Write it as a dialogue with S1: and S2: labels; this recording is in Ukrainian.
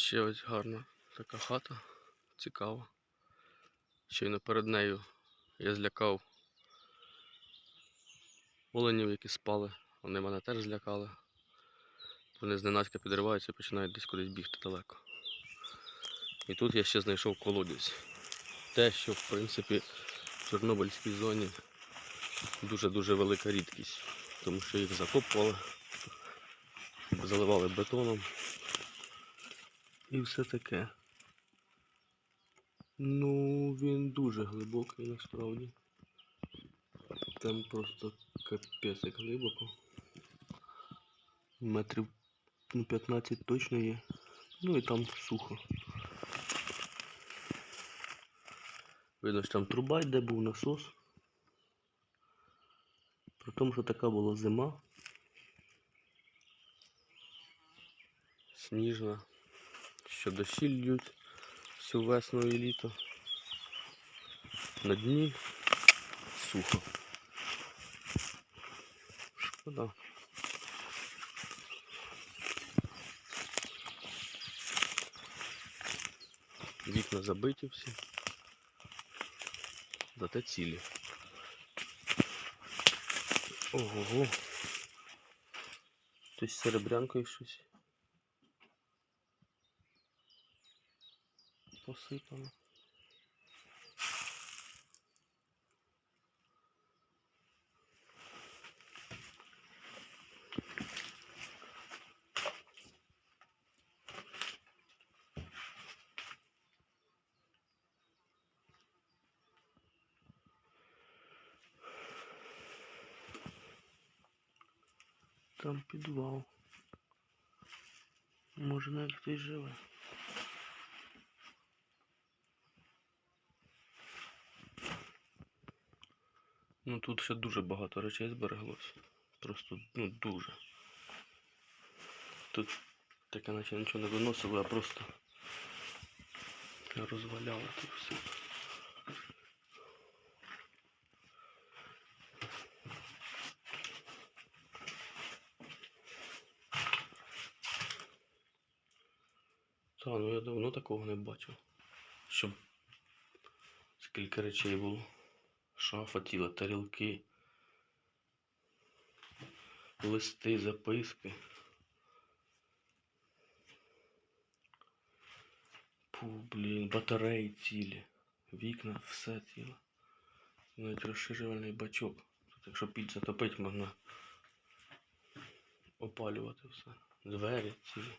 S1: Ще ось гарна така хата. Цікава. Щойно перед нею я злякав оленів, які спали. Вони мене теж злякали. Вони зненацька підриваються і починають десь кудись бігти далеко. І тут я ще знайшов колодязь. Те, що в принципі в Чорнобильській зоні дуже-дуже велика рідкість, тому що їх закопували, заливали бетоном і все таке. Ну, він дуже глибокий насправді. Там просто капець як глибоко. Метрів ну, 15 точно є. Ну і там сухо. Видно, що там труба йде був насос. При тому, що така була зима. Сніжна. Що дощі льють всю весну і літо. На дні сухо. Шкода. Вікна забиті всі. Зате цілі. Ого. Хтось з серебрянкою щось. Посипано. Там підвал. Може навіть хтось живе. Ну тут ще дуже багато речей збереглось. Просто ну дуже. Тут таке наче нічого не виносили, а просто розваляли тут все. Та, ну я давно такого не бачив. Щоб скільки речей було. Шафа тіла, тарілки, листи, записки. Пу, блін, батареї цілі, вікна, все ціле. Навіть розширювальний бачок. Тут якщо піч затопить, можна опалювати все. Двері цілі.